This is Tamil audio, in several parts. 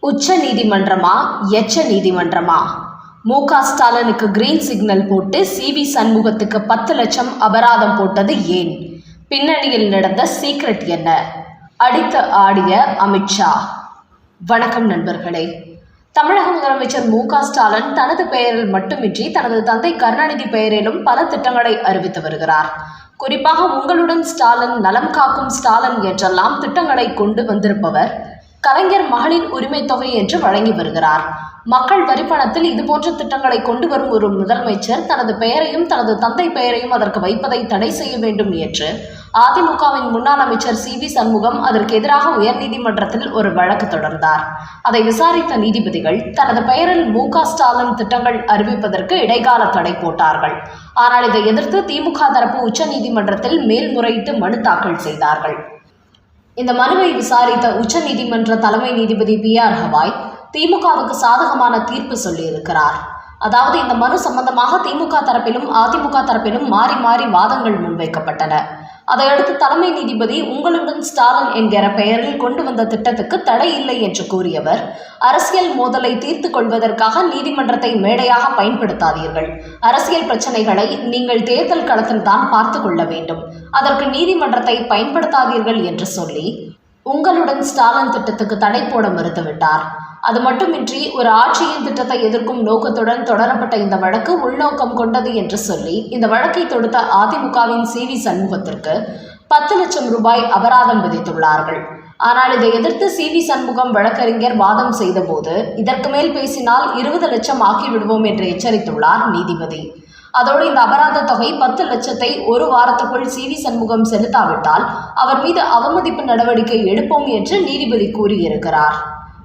உச்ச நீதிமன்றமா எச்ச நீதிமன்றமா மு. க. ஸ்டாலினுக்கு கிரீன் சிக்னல் போட்டு சி. வி. சண்முகத்துக்கு பத்து லட்சம் அபராதம் போட்டது ஏன்? பின்னணியில் நடந்த சீக்ரெட் என்ன? அடித்து ஆடிய அமித்ஷா வணக்கம் நண்பர்களே. தமிழக முதலமைச்சர் மு. க. ஸ்டாலின் தனது பெயரில் மட்டுமின்றி தனது தந்தை கருணாநிதி பெயரிலும் பல திட்டங்களை அறிவித்து வருகிறார். குறிப்பாக உங்களுடன் ஸ்டாலின் நலம் காக்கும் ஸ்டாலின் என்றெல்லாம் திட்டங்களை கொண்டு வந்திருப்பவர் கலைஞர் மகளிர் உரிமை தொகை என்று வழங்கி வருகிறார். மக்கள் வரிப்பணத்தில் இதுபோன்ற திட்டங்களை கொண்டு வரும் ஒரு முதலமைச்சர் தனது பெயரையும் தனது தந்தை பெயரையும் அதற்கு வைப்பதை தடை செய்ய வேண்டும் என்று அதிமுகவின் முன்னாள் அமைச்சர் சி வி சண்முகம் அதற்கு எதிராக உயர்நீதிமன்றத்தில் ஒரு வழக்கு தொடர்ந்தார். அதை விசாரித்த நீதிபதிகள் தனது பெயரில் மு ஸ்டாலின் திட்டங்கள் அறிவிப்பதற்கு இடைக்கால தடை போட்டார்கள். ஆனால் இதை எதிர்த்து திமுக தரப்பு உச்சநீதிமன்றத்தில் மேல்முறையீட்டு மனு தாக்கல் செய்தார்கள். இந்த மனுவை விசாரித்த உச்சநீதிமன்ற தலைமை நீதிபதி பி ஆர் ஹவாய் திமுகவுக்கு சாதகமான தீர்ப்பு சொல்லியிருக்கிறார். அதாவது இந்த மனு சம்பந்தமாக திமுக தரப்பிலும் அதிமுக தரப்பிலும் மாறி மாறி வாதங்கள் முன்வைக்கப்பட்டன. அதையடுத்து தலைமை நீதிபதி உங்களுடன் ஸ்டாலின் என்கிற பெயரில் கொண்டு வந்த திட்டத்துக்கு தடை இல்லை என்று கூறியவர். அரசியல் மோதலை தீர்த்து கொள்வதற்காக நீதிமன்றத்தை மேடையாக பயன்படுத்தாதீர்கள். அரசியல் பிரச்சனைகளை நீங்கள் தேர்தல் களத்தில் தான் பார்த்து கொள்ள வேண்டும். அதற்கு நீதிமன்றத்தை பயன்படுத்தாதீர்கள் என்று சொல்லி உங்களுடன் ஸ்டாலின் திட்டத்துக்கு தடை போட மறுத்துவிட்டார். அது மட்டுமின்றி ஒரு ஆட்சியின் திட்டத்தை எதிர்க்கும் நோக்கத்துடன் தொடரப்பட்ட இந்த வழக்கு உள்நோக்கம் கொண்டது என்று சொல்லி இந்த வழக்கை தொடுத்த அதிமுகவின் சி வி சண்முகத்திற்கு பத்து லட்சம் ரூபாய் அபராதம் விதித்துள்ளார்கள். ஆனால் இதை எதிர்த்து சி வி சண்முகம் வழக்கறிஞர் வாதம் செய்தபோது இதற்கு மேல் பேசினால் இருபது லட்சம் ஆக்கிவிடுவோம் என்று எச்சரித்துள்ளார் நீதிபதி. அதோடு இந்த அபராத தொகை பத்து லட்சத்தை ஒரு வாரத்துக்குள் சி வி சண்முகம் செலுத்தாவிட்டால் அவர் மீது அவமதிப்பு நடவடிக்கை எடுப்போம் என்று நீதிபதி கூறியிருக்கிறார்.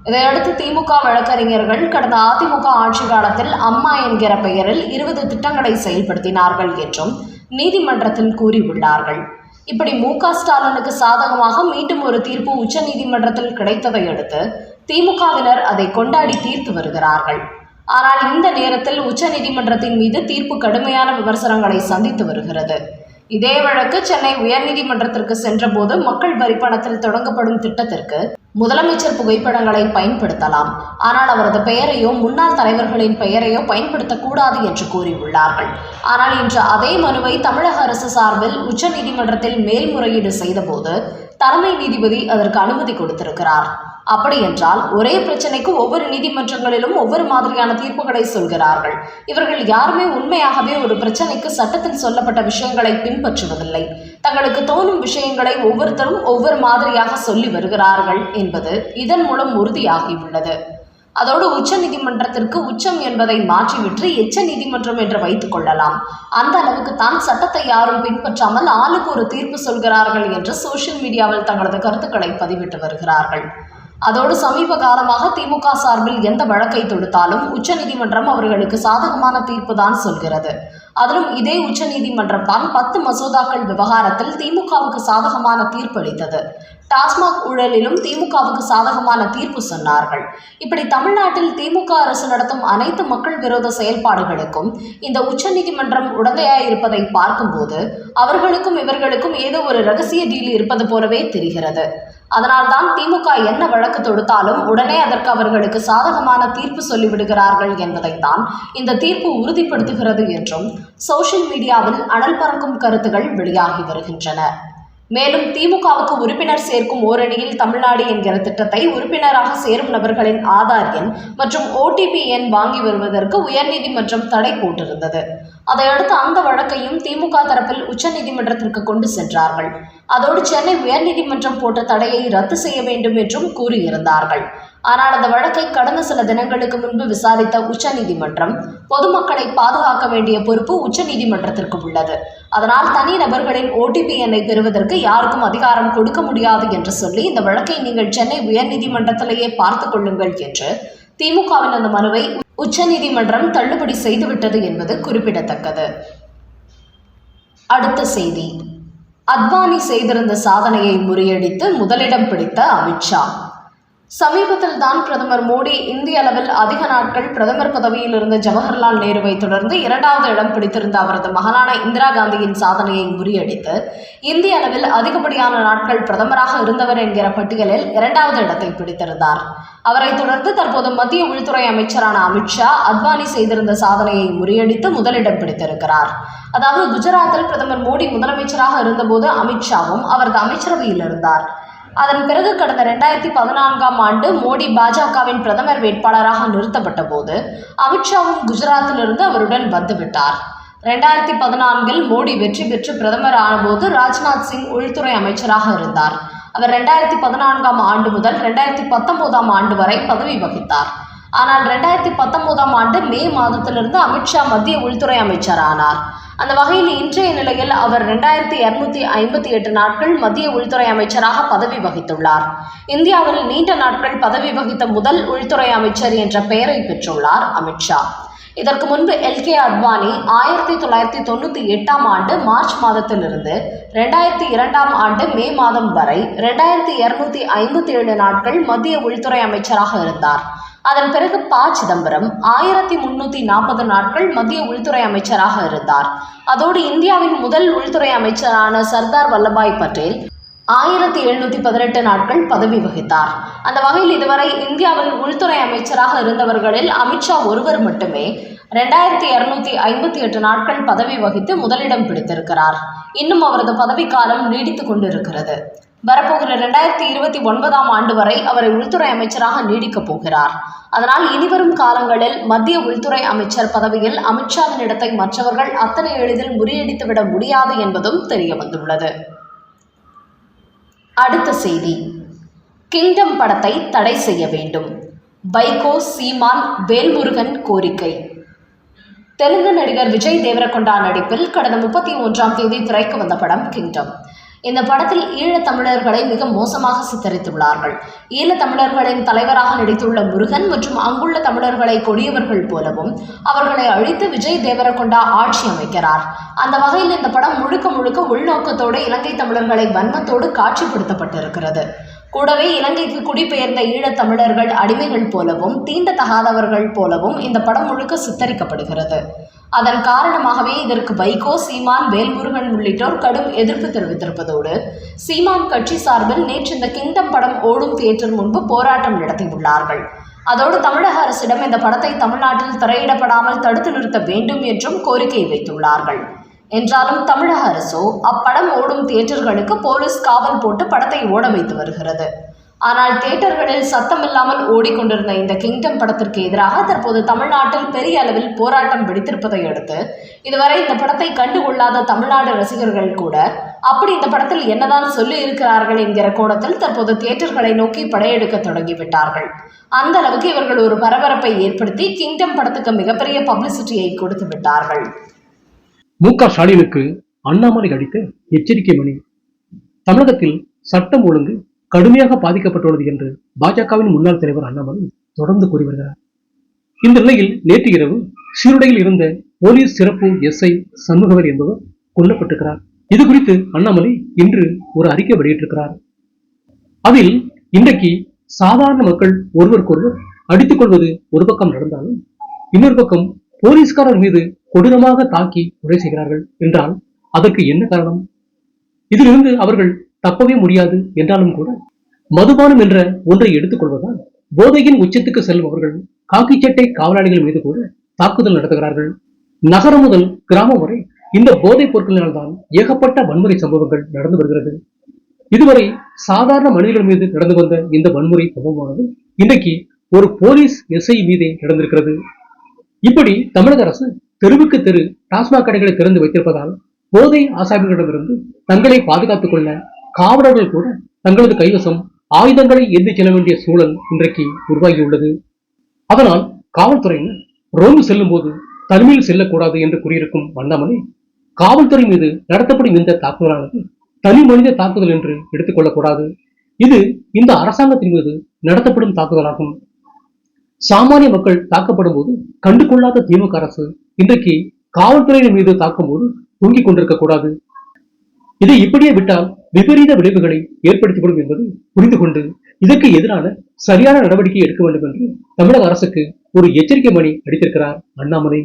இதையடுத்து திமுக வழக்கறிஞர்கள் கடந்த அதிமுக ஆட்சி காலத்தில் அம்மா என்கிற பெயரில் இருபது திட்டங்களை செயல்படுத்தினார்கள் என்றும் நீதிமன்றத்தில் கூறியுள்ளார்கள். இப்படி மு க ஸ்டாலினுக்கு சாதகமாக மீண்டும் ஒரு தீர்ப்பு உச்சநீதிமன்றத்தில் கிடைத்ததை அடுத்து திமுகவினர் அதை கொண்டாடி தீர்த்து வருகிறார்கள். ஆனால் இந்த நேரத்தில் உச்சநீதிமன்றத்தின் மீது தீர்ப்பு கடுமையான விமர்சனங்களை சந்தித்து வருகிறது. இதே வழக்கு சென்னை உயர்நீதிமன்றத்திற்கு சென்றபோது மக்கள் வரிப்பணத்தில் தொடங்கப்படும் திட்டத்திற்கு முதலமைச்சர் புகைப்படங்களை பயன்படுத்தலாம். ஆனால் அவரது பெயரையோ முன்னாள் தலைவர்களின் பெயரையோ பயன்படுத்தக்கூடாது என்று கூறியுள்ளார்கள். ஆனால் இன்று அதே மனுவை தமிழக அரசு சார்பில் உச்சநீதிமன்றத்தில் மேல்முறையீடு செய்தபோது தலைமை நீதிபதி அதற்கு அனுமதி கொடுத்திருக்கிறார். அப்படி என்றால் ஒரே பிரச்சனைக்கு ஒவ்வொரு நீதிமன்றங்களிலும் ஒவ்வொரு மாதிரியான தீர்ப்புகளை சொல்கிறார்கள். இவர்கள் யாருமே உண்மையாகவே ஒரு பிரச்சனைக்கு சட்டத்தில் சொல்லப்பட்ட விஷயங்களை பின்பற்றுவதில்லை. தங்களுக்கு தோணும் விஷயங்களை ஒவ்வொருத்தரும் ஒவ்வொரு மாதிரியாக சொல்லி வருகிறார்கள் என்பது இதன் மூலம் உறுதியாகியுள்ளது. அதோடு உச்ச நீதிமன்றத்திற்கு உச்சம் என்பதை மாற்றிவிட்டு எச்ச நீதிமன்றம் என்று வைத்துக் கொள்ளலாம். அந்த அளவுக்கு தான் சட்டத்தை யாரும் பின்பற்றாமல் ஆளுக்கு ஒரு தீர்ப்பு சொல்கிறார்கள் என்று சோஷியல் மீடியாவில் தங்களது கருத்துக்களை பதிவிட்டு வருகிறார்கள். அதோடு சமீப காலமாக திமுக சார்பில் எந்த வழக்கை தொடுத்தாலும் உச்சநீதிமன்றம் அவர்களுக்கு சாதகமான தீர்ப்பு தான் சொல்கிறது. அதிலும் இதே உச்சநீதிமன்றம் தான் பத்து மசோதாக்கள் விவகாரத்தில் திமுகவுக்கு சாதகமான தீர்ப்பு அளித்தது. டாஸ்மாக் ஊழலிலும் திமுகவுக்கு சாதகமான தீர்ப்பு சொன்னார்கள். இப்படி தமிழ்நாட்டில் திமுக அரசு நடத்தும் அனைத்து மக்கள் விரோத செயல்பாடுகளுக்கும் இந்த உச்சநீதிமன்றம் உடந்தையாயிருப்பதை பார்க்கும்போது அவர்களுக்கும் இவர்களுக்கும் ஏதோ ஒரு ரகசிய டீல் இருப்பது போலவே தெரிகிறது. அதனால்தான் திமுக என்ன வழக்கு தொடுத்தாலும் உடனே அதற்கு அவர்களுக்கு சாதகமான தீர்ப்பு சொல்லிவிடுகிறார்கள் என்பதைத்தான் இந்த தீர்ப்பு உறுதிப்படுத்துகிறது என்றும் சோஷியல் மீடியாவில் அனல் பறக்கும் கருத்துகள் வெளியாகி வருகின்றன. மேலும் திமுகவுக்கு உறுப்பினர் சேர்க்கும் ஓரணியில் தமிழ்நாடு என்கிற திட்டத்தை உறுப்பினராக சேரும் நபர்களின் ஆதார் எண் மற்றும் ஓடிபி எண் வாங்கி வருவதற்கு உயர்நீதிமன்றம் தடை போட்டிருந்தது. அதையடுத்து அந்த வழக்கையும் திமுக தரப்பில் உச்சநீதிமன்றத்திற்கு கொண்டு சென்றார்கள். அதோடு சென்னை உயர்நீதிமன்றம் போட்ட தடையை ரத்து செய்ய வேண்டும் என்றும் கூறியிருந்தார்கள். ஆனால் அந்த வழக்கை கடந்த சில தினங்களுக்கு முன்பு விசாரித்த உச்சநீதிமன்றம் பொதுமக்களை பாதுகாக்க வேண்டிய பொறுப்பு உச்சநீதிமன்றத்திற்கு உள்ளது. அதனால் தனி நபர்களின் ஓடிபி எண்ணை பெறுவதற்கு யாருக்கும் அதிகாரம் கொடுக்க முடியாது என்று சொல்லி இந்த வழக்கை நீங்கள் சென்னை உயர்நீதிமன்றத்திலேயே பார்த்து கொள்ளுங்கள் என்று திமுகவின் அந்த மனுவை உச்சநீதிமன்றம் தள்ளுபடி செய்துவிட்டது என்பது குறிப்பிடத்தக்கது. அடுத்த செய்தி. அத்வானி செய்திருந்த சாதனையை முறியடித்து முதலிடம் பிடித்த அமித்ஷா. சமீபத்தில் தான் பிரதமர் மோடி இந்திய அளவில் அதிக நாட்கள் பிரதமர் பதவியில் இருந்த ஜவஹர்லால் நேருவை தொடர்ந்து இரண்டாவது இடம் பிடித்திருந்த அவரது மகனான இந்திரா காந்தியின் சாதனையை முறியடித்து இந்திய அளவில் அதிகப்படியான நாட்கள் பிரதமராக இருந்தவர் என்கிற பட்டியலில் இரண்டாவது இடத்தை பிடித்திருந்தார். அவரை தொடர்ந்து தற்போது மத்திய உள்துறை அமைச்சரான அமித்ஷா அத்வானி செய்திருந்த சாதனையை முறியடித்து முதலிடம் பிடித்திருக்கிறார். அதாவது குஜராத்தில் பிரதமர் மோடி முதலமைச்சராக இருந்தபோது அமித்ஷாவும் அவரது அமைச்சரவையில் இருந்தார். அதன் பிறகு கடந்த ரெண்டாயிரத்தி பதினான்காம் ஆண்டு மோடி பாஜகவின் பிரதமர் வேட்பாளராக நிறுத்தப்பட்ட போது அமித்ஷாவும் குஜராத்திலிருந்து அவருடன் வந்துவிட்டார். ரெண்டாயிரத்தி பதினான்கில் மோடி வெற்றி பெற்று பிரதமர் ஆனபோது ராஜ்நாத் சிங் உள்துறை அமைச்சராக இருந்தார். அவர் ரெண்டாயிரத்தி பதினான்காம் ஆண்டு முதல் ரெண்டாயிரத்தி பத்தொன்பதாம் ஆண்டு வரை பதவி வகித்தார். ஆனால் ரெண்டாயிரத்தி பத்தொன்பதாம் ஆண்டு மே மாதத்திலிருந்து அமித்ஷா மத்திய உள்துறை அமைச்சர் ஆனார் அந்த வகையில் இன்றைய நிலையில் அவர் ரெண்டாயிரத்தி இருநூத்தி ஐம்பத்தி எட்டு நாட்கள் மத்திய உள்துறை அமைச்சராக பதவி வகித்துள்ளார். இந்தியாவில் நீண்ட நாட்கள் பதவி வகித்த முதல் உள்துறை அமைச்சர் என்ற பெயரை பெற்றுள்ளார் அமித்ஷா இதற்கு முன்பு எல். கே. அத்வானி ஆயிரத்தி தொள்ளாயிரத்தி தொண்ணூற்றி எட்டாம் ஆண்டு மார்ச் மாதத்திலிருந்து ரெண்டாயிரத்தி இரண்டாம் ஆண்டு மே மாதம் வரை ரெண்டாயிரத்தி இருநூத்தி ஐம்பத்தி ஏழு நாட்கள் மத்திய உள்துறை அமைச்சராக இருந்தார். அதன் பிறகு ப சிதம்பரம் ஆயிரத்தி முன்னூத்தி நாற்பது நாட்கள் மத்திய உள்துறை அமைச்சராக இருந்தார். அதோடு இந்தியாவின் முதல் உள்துறை அமைச்சரான சர்தார் வல்லபாய் பட்டேல் ஆயிரத்தி எழுநூத்தி பதினெட்டு நாட்கள் பதவி வகித்தார். அந்த வகையில் இதுவரை இந்தியாவில் உள்துறை அமைச்சராக இருந்தவர்களில் அமித்ஷா ஒருவர் மட்டுமே ரெண்டாயிரத்தி இருநூத்தி ஐம்பத்தி எட்டு நாட்கள் பதவி வகித்து முதலிடம் பிடித்திருக்கிறார். இன்னும் அவரது பதவிக்காலம் நீடித்துக் கொண்டிருக்கிறது. வரப்போகிற ரெண்டாயிரத்தி இருபத்தி ஒன்பதாம் ஆண்டு வரை அவரை உள்துறை அமைச்சராக நீடிக்கப் போகிறார். அதனால் இனிவரும் காலங்களில் மத்திய உள்துறை அமைச்சர் பதவியில் அமித்ஷாவின் இடத்தை மற்றவர்கள் அத்தனை எளிதில் முறியடித்துவிட முடியாது என்பதும் தெரிய வந்துள்ளது அடுத்த செய்தி. கிங்டம் படத்தை தடை செய்ய வேண்டும். வைகோ சீமான் வேல்முருகன் கோரிக்கை. தெலுங்கு நடிகர் விஜய் தேவரகொண்டா நடிப்பில் கடந்த முப்பத்தி ஒன்றாம் தேதி திரைக்கு வந்த படம் கிங்டம். இந்த படத்தில் ஈழத்தமிழர்களை மிக மோசமாக சித்தரித்துள்ளார்கள். ஈழத்தமிழர்களின் தலைவராக நடித்துள்ள முருகன் மற்றும் அங்குள்ள தமிழர்களை கொடியவர்கள் போலவும் அவர்களை அழித்து விஜய் தேவரகொண்டா ஆட்சி அமைக்கிறார். அந்த வகையில் இந்த படம் முழுக்க முழுக்க உள்நோக்கத்தோடு இலங்கை தமிழர்களை வன்மத்தோடு காட்சிப்படுத்தப்பட்டிருக்கிறது. கூடவே இலங்கைக்கு குடிபெயர்ந்த ஈழத் தமிழர்கள் அடிமைகள் போலவும் தீண்டத்தகாதவர்கள் போலவும் இந்த படம் முழுக்க சித்தரிக்கப்படுகிறது. அதன் காரணமாகவே இதற்கு வைகோ சீமான் வேல்முருகன் உள்ளிட்டோர் கடும் எதிர்ப்பு தெரிவித்திருப்பதோடு சீமான் கட்சி சார்பில் நேற்று இந்த கிங்டம் படம் ஓடும் தியேட்டர் முன்பு போராட்டம் நடத்தியுள்ளார்கள். அதோடு தமிழக அரசிடம் இந்த படத்தை தமிழ்நாட்டில் திரையிடப்படாமல் தடுத்து நிறுத்த வேண்டும் என்றும் கோரிக்கை வைத்துள்ளார்கள். என்றாலும் தமிழக அரசோ அப்படம் ஓடும் தியேட்டர்களுக்கு போலீஸ் காவல் போட்டு படத்தை ஓட வைத்து வருகிறது. ஆனால் தியேட்டர்களில் சத்தமில்லாமல் ஓடிக்கொண்டிருந்த இந்த கிங்டம் படத்திற்கு எதிராக தற்போது தமிழ்நாட்டில் பெரிய அளவில் போராட்டம் வெடித்திருப்பதை அடுத்து இதுவரை இந்த படத்தை கண்டுகொள்ளாத தமிழ்நாடு ரசிகர்கள் கூட அப்படி இந்த படத்தில் என்னதான் சொல்லி இருக்கிறார்கள் என்கிற கோணத்தில் தற்போது தியேட்டர்களை நோக்கி படையெடுக்க தொடங்கிவிட்டார்கள் அந்த அளவுக்கு இவர்கள் ஒரு பரபரப்பை ஏற்படுத்தி கிங்டம் படத்துக்கு மிகப்பெரிய பப்ளிசிட்டியை கொடுத்து விட்டார்கள். மு க ஸ்டாலினுக்கு அண்ணாமலை அடித்த எச்சரிக்கை மணி தமிழகத்தில் சட்டம் ஒழுங்கு கடுமையாக பாதிக்கப்பட்டுள்ளது என்று பாஜகவின் முன்னாள் தலைவர் அண்ணாமலை தொடர்ந்து கூறி வருகிறார். இந்த நிலையில் நேற்று இரவு சீருடையில் இருந்த போலீஸ் சிறப்பு எஸ்ஐ சண்முகவர் என்பவர் கொல்லப்பட்டிருக்கிறார். இது குறித்து அண்ணாமலை இன்று ஒரு அறிக்கை வெளியிட்டிருக்கிறார். அதில் இன்றைக்கு சாதாரண மக்கள் ஒருவருக்கொருவர் அடித்துக் கொள்வது ஒரு பக்கம் நடந்தாலும் இன்னொரு பக்கம் போலீஸ்காரர் மீது கொடூரமாக தாக்கி கொலை செய்கிறார்கள் என்றால் அதற்கு என்ன காரணம்? இதிலிருந்து அவர்கள் தப்பவே முடியாது என்றாலும் கூட மதுபானம் என்ற ஒன்றை எடுத்துக்கொள்வதால் போதையின் உச்சத்துக்கு செல்லும் அவர்கள் காக்கி சட்டை காவலாளிகள் மீது கூட தாக்குதல் நடத்துகிறார்கள். நகரம் முதல் கிராமம் வரை இந்த போதைப் பொருட்களினால்தான் ஏகப்பட்ட வன்முறை சம்பவங்கள் நடந்து வருகிறது. இதுவரை சாதாரண மனிதர்கள் மீது நடந்து வந்த இந்த வன்முறை சம்பவமானது இன்றைக்கு ஒரு போலீஸ் எஸ்ஐ மீதே நடந்திருக்கிறது. இப்படி தமிழக அரசு தெருவுக்கு தெரு டாஸ்மாக் கடைகளை திறந்து வைத்திருப்பதால் போதை ஆசாமிகளிடமிருந்து தங்களை பாதுகாத்துக் கொள்ள காவலர்கள் கூட தங்களது கைவசம் ஆயுதங்களை ஏந்தி செல்ல வேண்டிய சூழல் இன்றைக்கு உருவாகியுள்ளது. அதனால் காவல்துறையினர் ரோந்து செல்லும் போது தனிமையில் செல்லக்கூடாது என்று கூறியிருக்கும் வண்ணாமலை காவல்துறை மீது நடத்தப்படும் இந்த தாக்குதலானது தனி மனித தாக்குதல் என்று எடுத்துக்கொள்ளக்கூடாது இது இந்த அரசாங்கத்தின் மீது நடத்தப்படும் தாக்குதலாகும். சாமானிய மக்கள் தாக்கப்படும் போது கண்டுகொள்ளாத திமுக அரசு இன்றைக்கு காவல்துறையினர் மீது தாக்கும் போது தூங்கிக் கொண்டிருக்க கூடாது. இதை இப்படியே விட்டால் விபரீத விளைவுகளை ஏற்படுத்திவிடும் என்பது புரிந்து கொண்டு இதற்கு எதிரான சரியான நடவடிக்கை எடுக்க வேண்டும் என்று தமிழக அரசுக்கு ஒரு எச்சரிக்கை மணி அடித்திருக்கிறார் அண்ணாமலை.